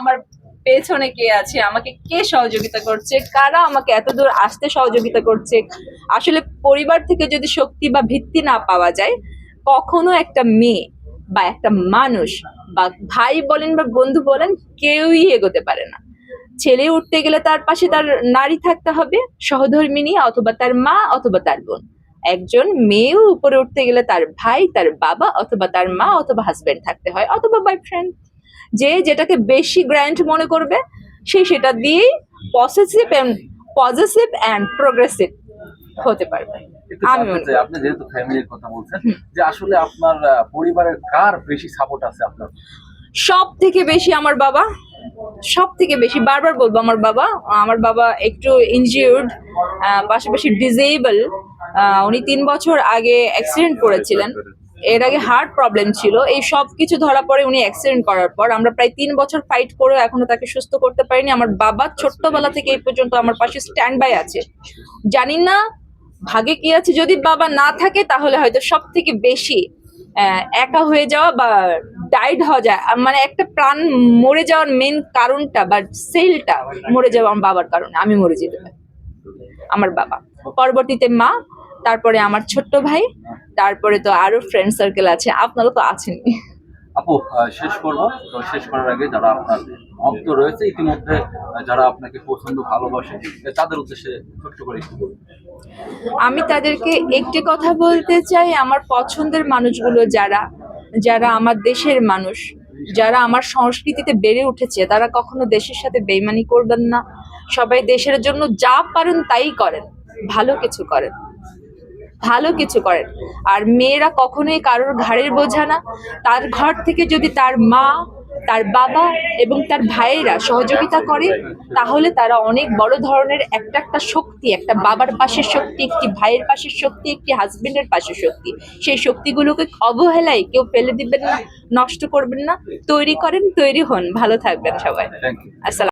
আমার পেছনে কে আছে? আমাকে কে সহযোগিতা করছে? কারা আমাকে এত দূর আসতে সহযোগিতা করছে? আসলে পরিবার থেকে যদি শক্তি বা ভিত্তি না পাওয়া যায়, কখনো একটা মেয়ে বা একটা মানুষ বা ভাই বলেন বা বন্ধু বলেন কেউই এগোতে পারে না। ছেলে উঠতে গেলে তার পাশে তার নারী থাকতে হবে, সহধর্মিনী অথবা তার মা অথবা তার বোন। একজন মেয়েও উপরে উঠতে গেলে তার ভাই, তার বাবা অথবা তার মা অথবা হাজবেন্ড থাকতে হয় অথবা বয়ফ্রেন্ড যে যেটাকে বেশি গ্র্যান্ড মনে করবে সে সেটা দিয়েই possessive and positive and progressive হতে পারবে। আমি আপনি যেহেতু ফ্যামিলির কথা বলছেন যে আসলে আপনার পরিবারের কার বেশি সাপোর্ট আছে আপনার? সব থেকে বেশি আমার বাবা সব থেকে বেশি বারবার বলব আমার বাবা আমার বাবা একটু ইনজিউর্ড পাশাপাশি ডিজেবল উনি তিন বছর আগে অ্যাক্সিডেন্ট করেছিলেন। এর আগে হার্ট প্রবলেম ছিল। এই সব কিছু ধরা পড়ে উনি অ্যাক্সিডেন্ট করার পর। আমরা প্রায় তিন বছর ফাইট করে এখনও তাকে সুস্থ করতে পারিনি। আমার বাবা ছোট্টবেলা থেকে এই পর্যন্ত আমার পাশে স্ট্যান্ড বাই আছে। জানি না ভাগে কি আছে। যদি বাবা না থাকে, তাহলে হয়তো সব থেকে বেশি একা হয়ে যাওয়া বা ডাইড হওয়া যায়। মানে একটা প্রাণ মরে যাওয়ার মেন কারণটা বা সেলটা মরে যাওয়া আমার বাবার কারণে। আমি মরে যেতে আমার বাবা। পরবর্তীতে মা তারপরে আমার ছোট্ট ভাই তারপরে তো আরও ফ্রেন্ড সার্কেল আছে। আপনারা তো আছেনই। আপু শেষ করব। তো শেষ করার আগে যারা আপনার ভক্ত রয়েছে ইতিমধ্যে যারা আপনাকে পছন্দ ভালোবাসে তাদের উদ্দেশ্যে ছোট্ট করে একটু বলুন। আমি তাদেরকে একটি কথা বলতে চাই আমার পছন্দের মানুষগুলো যারা যারা আমার দেশের মানুষ যারা আমার সংস্কৃতিতে বেড়ে উঠেছে তারা কখনো দেশের সাথে বেইমানি করবেন না। সবাই দেশের জন্য যা পারেন তাই করেন ভালো কিছু করেন। ভালো কিছু করেন। আর মেয়েরা কখনোই কারোর ঘাড়ের বোঝা না। তার ঘর থেকে যদি তার মা তার বাবা এবং তার ভাইয়েরা সহযোগিতা করে তাহলে তারা অনেক বড় ধরনের একটা একটা শক্তি একটা বাবার পাশের শক্তি একটি ভাইয়ের পাশের শক্তি একটি হাজবেন্ডের পাশের শক্তি। সেই শক্তিগুলোকে অবহেলায় কেউ ফেলে দিবেন না নষ্ট করবেন না। তৈরি করেন তৈরি হন। ভালো থাকবেন সবাই। আসসালাম